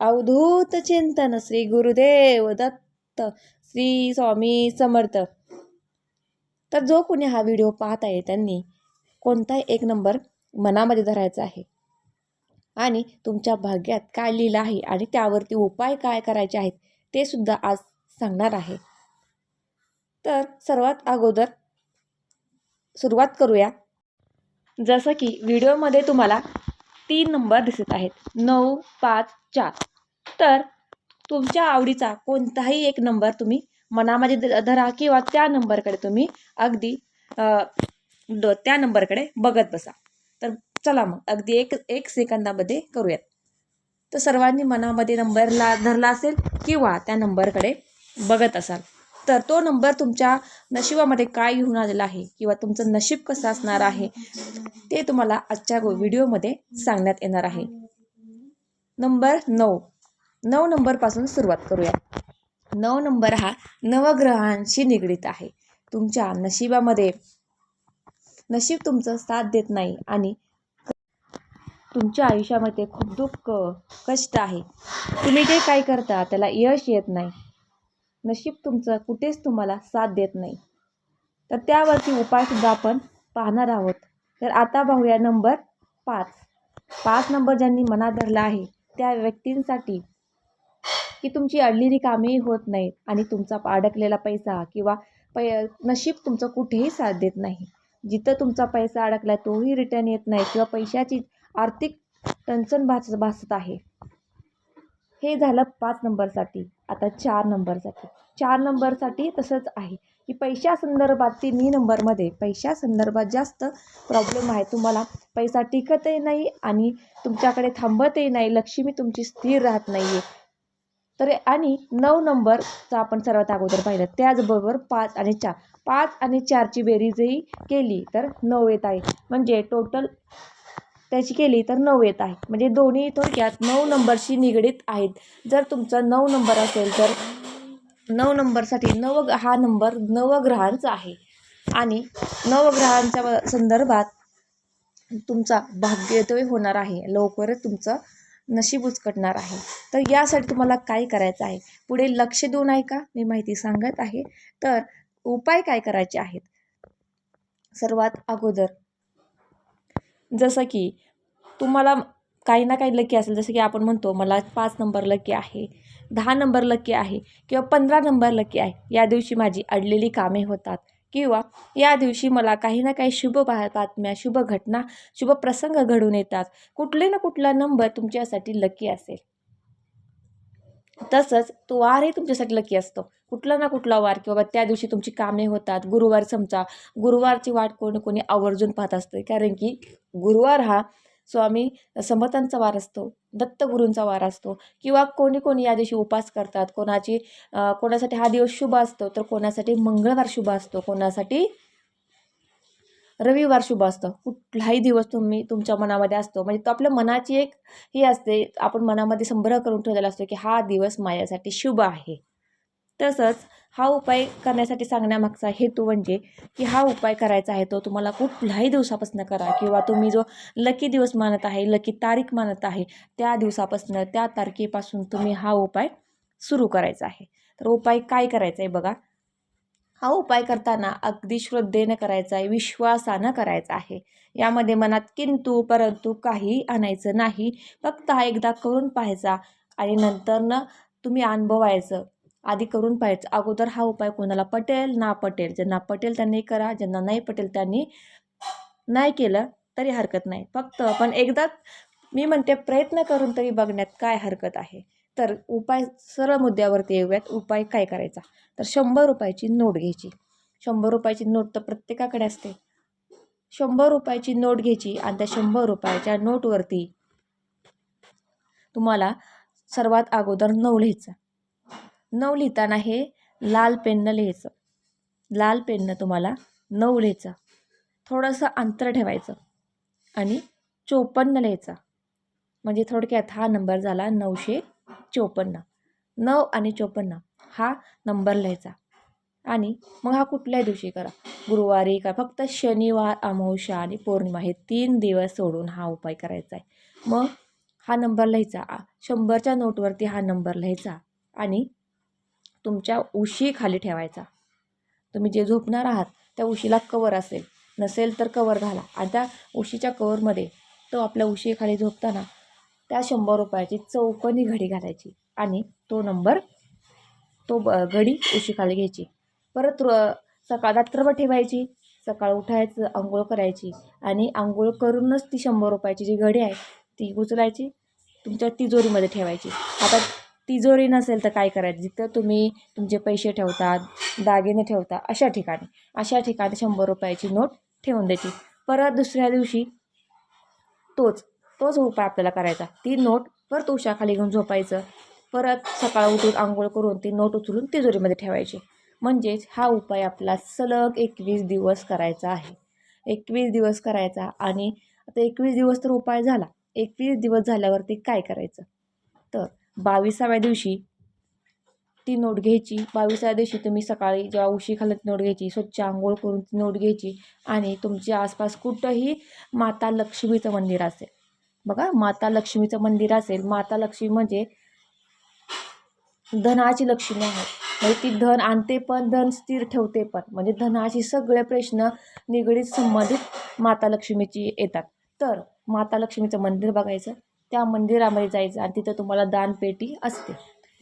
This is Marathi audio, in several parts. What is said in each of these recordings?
अवधूत चिंतन श्री गुरुदेव दत्त श्री स्वामी समर्थ. तर जो कोणी हा व्हिडिओ पाहत आहे त्यांनी. कोणताही एक नंबर मनामध्ये धरायचा आहे. आणि तुमच्या भाग्यात काय लिहिलं आहे आणि त्यावरती उपाय काय करायचे आहेत ते सुद्धा आज सांगणार आहे. तर सर्वात अगोदर सुरुवात करूया. जसं की व्हिडिओमध्ये तुम्हाला तीन नंबर दिसत आहेत. नऊ पाच चार. तर तुमच्या आवडीचा कोणताही एक नंबर तुम्ही मनामध्ये धरा किंवा त्या नंबरकडे तुम्ही अगदी ड त्या नंबरकडे बघत बसा. तर चला मग अगदी एक एक सेकंदामध्ये करूयात. तर सर्वांनी मनामध्ये नंबरला धरला असेल किंवा त्या नंबरकडे बघत असाल तर तो नंबर तुमच्या नशिबामध्ये काय घेऊन आलेला आहे किंवा तुमचं नशीब कसं असणार आहे ते तुम्हाला आजच्या गो- व्हिडिओमध्ये सांगण्यात येणार आहे. नंबर नऊ. नऊ नंबरपासून सुरुवात करूया. नऊ नंबर हा नवग्रहांशी निगडीत आहे. तुमच्या नशिबामध्ये नशीब तुमचं साथ देत नाही आणि तुमच्या आयुष्यामध्ये खूप दुःख कष्ट आहे. तुम्ही जे काय करता त्याला यश येत नाही. नशीब तुमचं कुठेच तुम्हाला साथ देत नाही. तर त्यावरती उपायसुद्धा आपण पाहणार आहोत. तर आता पाहूया नंबर पाच. पाच नंबर ज्यांनी मनात धरला आहे त्या व्यक्तींसाठी की तुमची अडलेली कामेही होत नाहीत आणि तुमचा अडकलेला पैसा किंवा पै नशीब तुमचं कुठेही साथ देत नाही. जिथं तुमचा पैसा अडकला तोही रिटर्न येत नाही किंवा पैशाची आर्थिक टंचन भास भासत आहे. हे झालं पाच नंबरसाठी. आता चार नंबरसाठी. चार नंबरसाठी तसंच आहे. की पैशा संदर्भात तिन्ही नंबरमध्ये पैशा संदर्भात जास्त प्रॉब्लेम आहे. तुम्हाला पैसा टिकतही नाही आणि तुमच्याकडे थांबतही नाही. लक्ष्मी तुमची स्थिर राहत नाही आहे तर आणि नऊ नंबरचा आपण सर्वात अगोदर पाहिलं. त्याचबरोबर पाच आणि चार. पाच आणि चारची बेरीजही केली तर नऊ येत आहे. म्हणजे टोटल त्याची केली तर नऊ येत आहे. म्हणजे दोन्ही थोडक्यात नऊ नंबरशी निगडीत आहेत. जर तुमचा नऊ नंबर असेल तर नऊ नंबरसाठी नव हा नंबर नवग्रहांचा आहे. आणि नवग्रहांच्या व- संदर्भात तुमचा भाग्योदय होणार आहे. लवकरच तुमचं नशीब उचकटणार आहे. तर यासाठी तुम्हाला काय करायचं आहे? पुढे लक्ष देऊन आहे का मी माहिती सांगत आहे. तर उपाय काय करायचे आहेत? सर्वात अगोदर जसं की तुम्हाला काही ना काही लकी असेल. जसं की आपण म्हणतो मला पाच नंबर लकी आहे दहा नंबर लकी आहे किंवा पंधरा नंबर लकी आहे या दिवशी माझी अडलेली कामे होतात. किंवा या दिवशी मला काही ना काही शुभ बातम्या शुभ घटना शुभ प्रसंग घडून येतात. कुठले ना कुठला नंबर तुमच्यासाठी लकी असेल. तसंच तो वारही तुमच्यासाठी लकी असतो. कुठला ना कुठला वार किंवा त्या दिवशी तुमची कामे होतात. गुरुवार समजा गुरुवारची वाट कोणी कोणी आवर्जून पाहत असते. कारण की गुरुवार हा स्वामी समर्थांचा वार असतो दत्तगुरूंचा वार असतो किंवा कोणी कोणी या दिवशी उपास करतात. कोणाची कोणासाठी हा दिवस शुभ असतो तर कोणासाठी मंगळवार शुभ असतो कोणासाठी रविवार शुभ असतं. कुठलाही दिवस तुम्ही तुमच्या मनामध्ये असतो. म्हणजे तो आपल्या मनाची एक ही असते. आपण मनामध्ये संग्रह करून ठेवलेला असतो की हा दिवस माझ्यासाठी शुभ आहे. तसंच हा उपाय करण्यासाठी सांगण्यामागचा हेतू म्हणजे की हा उपाय करायचा आहे तो तुम्हाला कुठल्याही दिवसापासून करा किंवा तुम्ही जो लकी दिवस मानत आहे लकी तारीख मानत आहे त्या दिवसापासून त्या तारखेपासून तुम्ही हा उपाय सुरू करायचा आहे. तर उपाय काय करायचा आहे बघा. हा उपाय करताना अगदी श्रद्धेनं करायचा आहे विश्वासानं करायचा आहे. यामध्ये मनात किंतु परंतु काही आणायचं नाही. फक्त हा एकदा करून पाहायचा आणि नंतरनं तुम्ही अनुभवायचं आधी करून पाहायचं. अगोदर हा उपाय कोणाला पटेल ना पटेल. ज्यांना पटेल त्यांनी करा ज्यांना नाही पटेल त्यांनी नाही केलं तरी हरकत नाही. फक्त पण एकदा मी म्हणते प्रयत्न करून तरी बघण्यात काय हरकत आहे. तर उपाय सरळ मुद्द्यावरती येऊयात. उपाय काय करायचा? तर शंभर रुपयाची नोट घ्यायची. शंभर रुपयाची नोट तर प्रत्येकाकडे असते. शंभर रुपयाची नोट घ्यायची आणि त्या शंभर रुपयाच्या नोटवरती तुम्हाला सर्वात अगोदर नऊ लिहायचं. नऊ लिहिताना हे लाल पेननं लिहायचं. लाल पेननं तुम्हाला नऊ लिहायचं. थोडंसं अंतर ठेवायचं आणि चोपन्न लिहायचं. म्हणजे थोडक्यात हा नंबर झाला नऊशे चोपन्न. नऊ आणि चोपन्न हा नंबर लिहायचा. आणि मग हा कुठल्याही दिवशी करा? गुरुवारी का? फक्त शनिवार अमावस्या आणि पौर्णिमा हे तीन दिवस सोडून हा उपाय करायचा आहे. मग हा नंबर लिहायचा. शंभरच्या नोटवरती हा नंबर लिहायचा आणि तुमच्या उशी खाली ठेवायचा. तुम्ही जे झोपणार आहात त्या उशीला कवर असेल. नसेल तर कवर घाला. आणि त्या उशीच्या कवरमध्ये तो आपल्या उशीखाली झोपताना त्या शंभर रुपयाची चौकोनी घडी घालायची. आणि तो नंबर तो ब घडी उशीखाली घ्यायची. परत र सकाळ रात्रभर ठेवायची. सकाळ उठायचं आंघोळ करायची. आणि आंघोळ करूनच ती शंभर रुपयाची जी घडी आहे ती उचलायची. तुमच्या तिजोरीमध्ये ठेवायची. आता तिजोरी नसेल तर काय करायचं? जिथं तुम्ही तुमचे पैसे ठेवतात दागिने ठेवता अशा ठिकाणी. अशा ठिकाणी शंभर रुपयाची नोट ठेवून द्यायची परत दुसऱ्या दिवशी तोच तोच उपाय आपल्याला करायचा. ती नोट परत उशाखाली घेऊन झोपायचं. परत सकाळ उठून आंघोळ करून ती नोट उचलून तिजोरीमध्ये ठेवायची. म्हणजेच हा उपाय आपला सलग एकवीस दिवस करायचा आहे. एकवीस दिवस करायचा आणि आता एकवीस दिवस तर उपाय झाला. एकवीस दिवस झाल्यावरती काय करायचं? तर बावीसाव्या दिवशी ती नोट घ्यायची. बावीसाव्या दिवशी तुम्ही सकाळी जेव्हा उशी खालत नोट घ्यायची. स्वच्छ आंघोळ करून ती नोट घ्यायची. आणि तुमच्या आसपास कुठंही माता लक्ष्मीचं मंदिर असेल. बघा माता लक्ष्मीचं मंदिर असेल. माता लक्ष्मी म्हणजे धनाची लक्ष्मी आहे. म्हणजे ती धन आणते पण धन स्थिर ठेवते पण. म्हणजे धनाशी सगळे प्रश्न निगडीत संबंधित माता लक्ष्मीची येतात. तर माता लक्ष्मीचं मंदिर बघायचं. त्या मंदिरामध्ये जायचं आणि तिथं तुम्हाला दानपेटी असते.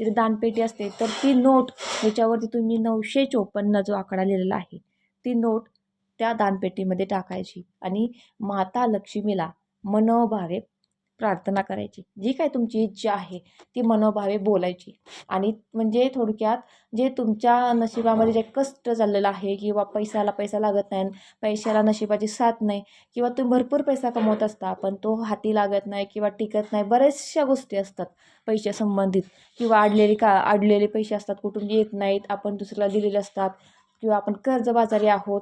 तिथे दानपेटी असते. तर ती नोट ह्याच्यावरती तुम्ही नऊशे चोपन्न जो आकडा लिहिलेला आहे ती नोट त्या दानपेटीमध्ये टाकायची आणि माता लक्ष्मीला मनोभावे प्रार्थना करायची. जी काय तुमची इच्छा आहे ती मनोभावे बोलायची. आणि म्हणजे थोडक्यात जे तुमच्या नशिबामध्ये जे कष्ट चाललेलं आहे किंवा पैशाला पैसा लागत नाही पैशाला नशिबाची साथ नाही किंवा तुम्ही भरपूर पैसा कमवत असता पण तो हाती लागत नाही किंवा टिकत नाही बऱ्याचशा गोष्टी असतात पैशा संबंधित. किंवा अडलेले का अडलेले पैसे असतात कुठून येत नाहीत आपण दुसऱ्याला दिलेले असतात किंवा आपण कर्जबाजारी आहोत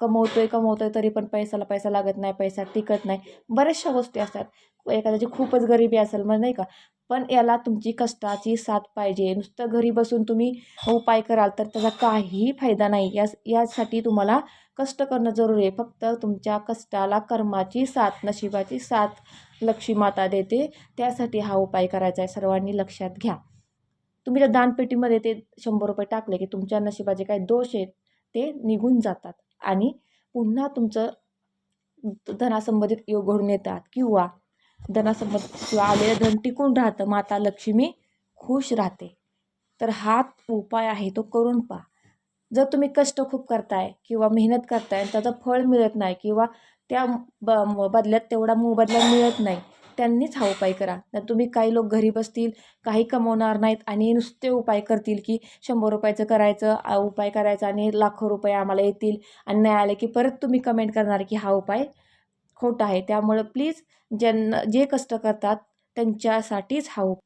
कमवतोय कमवतोय तरी पण पैशाला पैसा लागत नाही पैसा टिकत नाही. बऱ्याचशा गोष्टी असतात. एखाद्याची खूपच गरिबी असेल मग नाही का? पण याला तुमची कष्टाची साथ पाहिजे. नुसतं घरी बसून तुम्ही उपाय कराल तर त्याचा काहीही फायदा नाही. या यासाठी तुम्हाला कष्ट करणं जरुरी आहे. फक्त तुमच्या कष्टाला कर्माची साथ नशिबाची साथ लक्ष्मी माता देते. त्यासाठी हा उपाय करायचा आहे. सर्वांनी लक्षात घ्या. तुम्ही त्या दानपेटीमध्ये ते शंभर रुपये टाकले की तुमच्या नशिबाचे काही दोष आहेत ते निघून जातात. आणि पुन्हा तुमचं धनासंबंधित योग घडून येतात. किंवा धनासंबंधित किंवा आलेलं धन टिकून राहतं. माता लक्ष्मी खुश राहते. तर हा उपाय आहे तो करून पहा. जर तुम्ही कष्ट खूप करताय किंवा मेहनत करताय त्याचं फळ मिळत नाही किंवा त्या ब बदल्यात तेवढा मोबदला मिळत नाही त्यांनीच हा उपाय करा. तर तुम्ही काही लोक घरी बसतील काही कमवणार नाहीत आणि नुसते उपाय करतील की शंभर रुपयाचं करायचं उपाय करायचा आणि लाखो रुपये आम्हाला येतील आणि नाही आले की परत तुम्ही कमेंट करणार की हा उपाय खोटा आहे. त्यामुळं प्लीज ज्यांना जे कष्ट करतात त्यांच्यासाठीच हा उप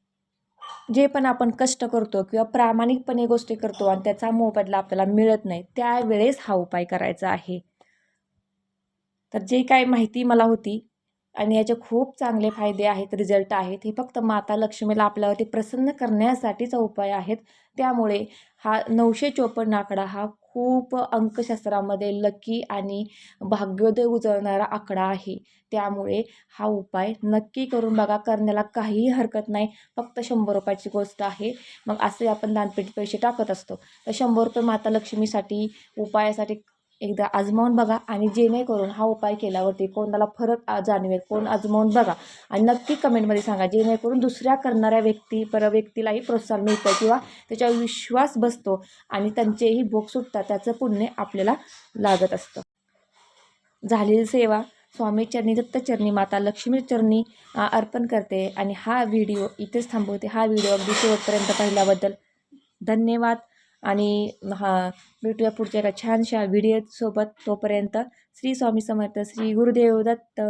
जे पण आपण कष्ट करतो किंवा प्रामाणिकपणे गोष्टी करतो आणि त्याचा मोबदला आपल्याला मिळत नाही त्यावेळेस हा उपाय करायचा आहे. तर जे काय माहिती मला होती आणि याचे खूप चांगले फायदे आहेत रिझल्ट आहेत. हे फक्त माता लक्ष्मीला आपल्यावरती प्रसन्न करण्यासाठीचा उपाय आहेत. त्यामुळे हा नऊशे चोपन्न आकडा हा खूप अंकशास्त्रामध्ये लकी आणि भाग्योदय उजळणारा आकडा आहे. त्यामुळे हा उपाय नक्की करून बघा. करण्याला काहीही हरकत नाही. फक्त शंभर रुपयाची गोष्ट आहे. मग असे आपण दानपेटी पैसे टाकत असतो. तर शंभर रुपये माता लक्ष्मीसाठी उपायासाठी एकदा आजमावून बघा आणि जेणेकरून हा उपाय केल्यावरती कोणाला फरक जाणवेल कोण आजमावून बघा. आणि नक्की कमेंटमध्ये सांगा जेणेकरून दुसऱ्या करणाऱ्या व्यक्ती पर व्यक्तीलाही प्रोत्साहन मिळतं किंवा त्याच्यावर विश्वास बसतो आणि त्यांचेही भोग सुटतात त्याचं पुण्य आपल्याला लागत असतं. झालेली सेवा स्वामी चरणी दत्तचरणी माता लक्ष्मी चरणी अर्पण करते. आणि हा व्हिडिओ इथेच थांबवते. हा व्हिडिओ अगदी शेवटपर्यंत पाहिल्याबद्दल धन्यवाद. आणि हा भेटूया पुढच्या एका छानशा व्हिडिओसोबत तोपर्यंत श्री स्वामी समर्थ श्री गुरुदेव दत्त.